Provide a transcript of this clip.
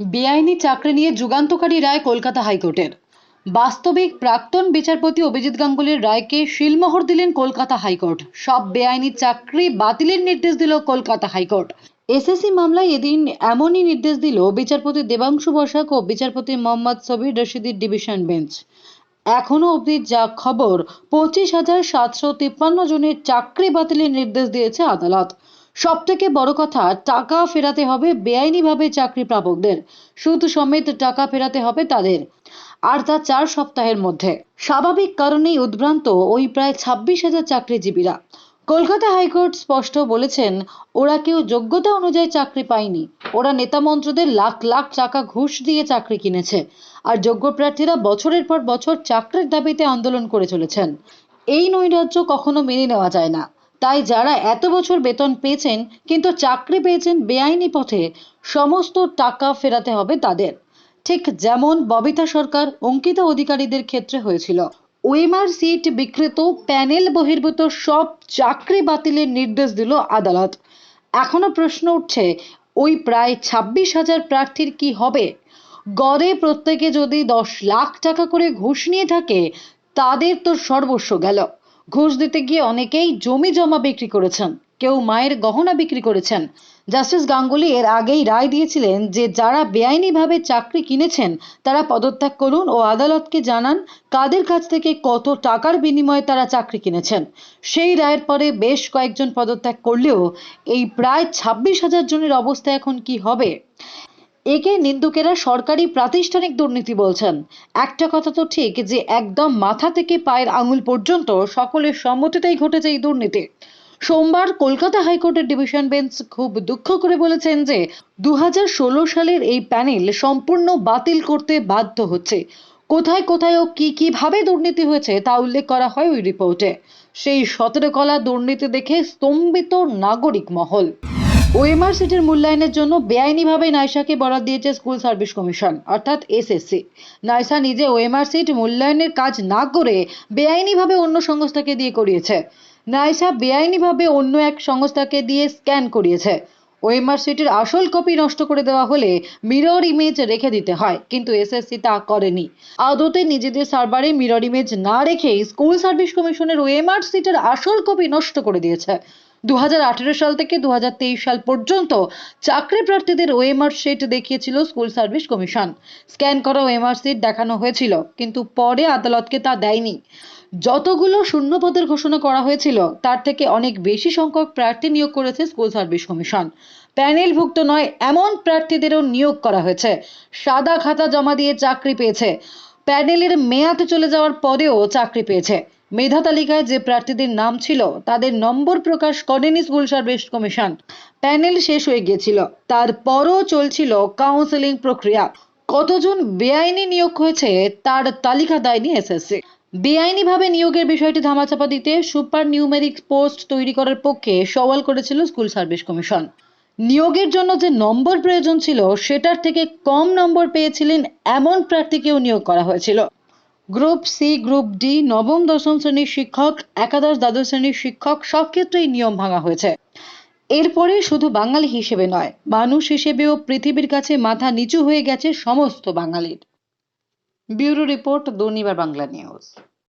বেআইনি চাকরি নিয়ে যুগান্তকারী রায় কলকাতা হাইকোর্টের। বাস্তবিক প্রাক্তন বিচারপতি অভিজিৎ গাঙ্গুলির রায়কে শিলমোহর দিলেন কলকাতা হাইকোর্ট। সব বেআইনি চাকরি বাতিলের নির্দেশ দিল কলকাতা হাইকোর্ট। এসএসসি মামলায় এদিন এমনই নির্দেশ দিল বিচারপতি দেবাংশু বসাক ও বিচারপতি মোহাম্মদ সবির রশিদির ডিভিশন বেঞ্চ। এখনও অবধি যা খবর, পঁচিশ হাজার সাতশো তিপ্পান্ন জনের চাকরি বাতিলের নির্দেশ দিয়েছে আদালত। সব থেকে বড় কথা, টাকা ফেরাতে হবে বেআইনিভাবে চাকরি প্রাপকদের। সুদ সমেত টাকা ফেরাতে হবে তাদের। আর তা চার সপ্তাহের মধ্যে। স্বাভাবিক কারণেই উদ্ভ্রান্ত ওই প্রায় ছাব্বিশ হাজার চাকরিজীবীরা। কলকাতা হাইকোর্ট স্পষ্ট বলেছেন, ওরা কেউ যোগ্যতা অনুযায়ী চাকরি পায়নি। ওরা নেতা মন্ত্রদের লাখ লাখ টাকা ঘুষ দিয়ে চাকরি কিনেছে। আর যোগ্য প্রার্থীরা বছরের পর বছর চাকরির দাবিতে আন্দোলন করে চলেছেন। এই নৈরাজ্য কখনো মেনে নেওয়া যায় না। তাই যারা এত বছর বেতন পেয়েছেন, কিন্তু চাকরি পেয়েছেন বেআইনি পথে, সমস্ত টাকা ফেরাতে হবে তাদের। ঠিক যেমন ববিতা সরকার অঙ্কিতা অধিকারীদের ক্ষেত্রে হয়েছিল। ওএমআর সিট বিক্রেত প্যানেল বহির্ভূত সব চাকরি বাতিলের নির্দেশ দিল আদালত। এখনও প্রশ্ন উঠছে, ওই প্রায় ছাব্বিশ হাজার প্রার্থীর কি হবে? গড়ে প্রত্যেকে যদি দশ লাখ টাকা করে ঘুষ নিয়ে থাকে, তাদের তো সর্বস্ব গেল। ঘুষ দিতে গিয়ে অনেকেই জমি জমা বিক্রি করেছেন। কেউ মায়ের গহনা বিক্রি করেছেন। জাস্টিস গাঙ্গুলি এর আগেই রায় দিয়েছিলেন যে যারা বেআইনিভাবে চাকরি কিনেছেন, তারা পদত্যাগ করুন ও আদালতকে জানান কাদের কাছ থেকে কত টাকার বিনিময়ে তারা চাকরি কিনেছেন। সেই রায়ের পরে বেশ কয়েকজন পদত্যাগ করলেও এই প্রায় ছাব্বিশ হাজার জনের অবস্থা এখন কি হবে? একে নিন্দুকেরা সরকারি প্রাতিষ্ঠানিক দুর্নীতি বলছেন। একটা কথা তো ঠিক যে একদম মাথা থেকে পায়ের আঙুল পর্যন্ত সকলের সম্মতিতেই ঘটেছে এই দুর্নীতি। সোমবার কলকাতা হাইকোর্টের ডিভিশন বেঞ্চ খুব দুঃখ করে বলেছেন যে দু হাজার ষোলো সালের এই প্যানেল সম্পূর্ণ বাতিল করতে বাধ্য হচ্ছে। কোথায় কোথায় ও কি কীভাবে দুর্নীতি হয়েছে তা উল্লেখ করা হয় ওই রিপোর্টে। সেই সতেরো কলা দুর্নীতি দেখে স্তম্ভিত নাগরিক মহল। ওএমআর সিটের মূল্যায়নের জন্য বেআইনিভাবে নাইসাকে বরাদ দিয়েছে স্কুল সার্ভিস কমিশন, অর্থাৎ এসএসসি। নাইসা নিজে ওএমআর সিট মূল্যায়নের কাজ না করে বেআইনিভাবে অন্য সংস্থাকে দিয়ে করিয়েছে। নাইসা বেআইনিভাবে অন্য এক সংস্থাকে দিয়ে স্ক্যান করিয়েছে। ওএমআর সিটের আসল কপি নষ্ট করে দেওয়া হলে মিরর ইমেজ রেখে দিতে হয়, কিন্তু এসএসসি তা করেনি। আদতে নিজেদের সার্ভারে মিরর ইমেজ না রেখেই স্কুল সার্ভিস কমিশনের ওএমআর সিটের আসল কপি নষ্ট করে দিয়েছে। দু হাজার আঠেরো সাল থেকে দু হাজার তেইশ সাল পর্যন্ত চাকরি প্রার্থীদের ওএমআর শিট দেখিয়েছিল স্কুল সার্ভিস কমিশন স্ক্যান করা ওএমআর শিট দেখানো হয়েছিল, কিন্তু পরে আদালতকে তা দেয়নি। যতগুলো শূন্যপদের ঘোষণা করা হয়েছিল, তার থেকে অনেক বেশি সংখ্যক প্রার্থী নিয়োগ করেছে স্কুল সার্ভিস কমিশন প্যানেলভুক্ত নয়, এমন প্রার্থীদেরও নিয়োগ করা হয়েছে। সাদা খাতা জমা দিয়ে চাকরি পেয়েছে। প্যানেলের মেয়াদ চলে যাওয়ার পরেও চাকরি পেয়েছে। মেধা তালিকায় যে প্রার্থীদের নাম ছিল, তাদের নম্বর প্রকাশ করেনি স্কুল সার্ভিস কমিশন। প্যানেল শেষ হয়ে গিয়েছিল। তারপরও চলছিল কাউন্সেলিং প্রক্রিয়া। কতজন বেআইনি নিয়োগ হয়েছে, তার তালিকা দেয়নি এসএসসি বেআইনিভাবে নিয়োগের বিষয়টি ধামাচাপা দিতে সুপার নিউমেরিক পোস্ট তৈরি করার পক্ষে সওয়াল করেছিল স্কুল সার্ভিস কমিশন। নিয়োগের জন্য যে নম্বর প্রয়োজন ছিল, সেটার থেকে কম নম্বর পেয়েছিলেন এমন প্রার্থীকেও নিয়োগ করা হয়েছিল। গ্রুপ সি গ্রুপ ডি নবম, দশম শ্রেণির শিক্ষক, একাদশ, দ্বাদশ শ্রেণির শিক্ষক, সব ক্ষেত্রেই নিয়ম ভাঙা হয়েছে। এরপরে শুধু বাঙালি হিসেবে নয়, মানুষ হিসেবেও পৃথিবীর কাছে মাথা নিচু হয়ে গেছে সমস্ত বাঙালির। Bureau report Durnibar Bangla news.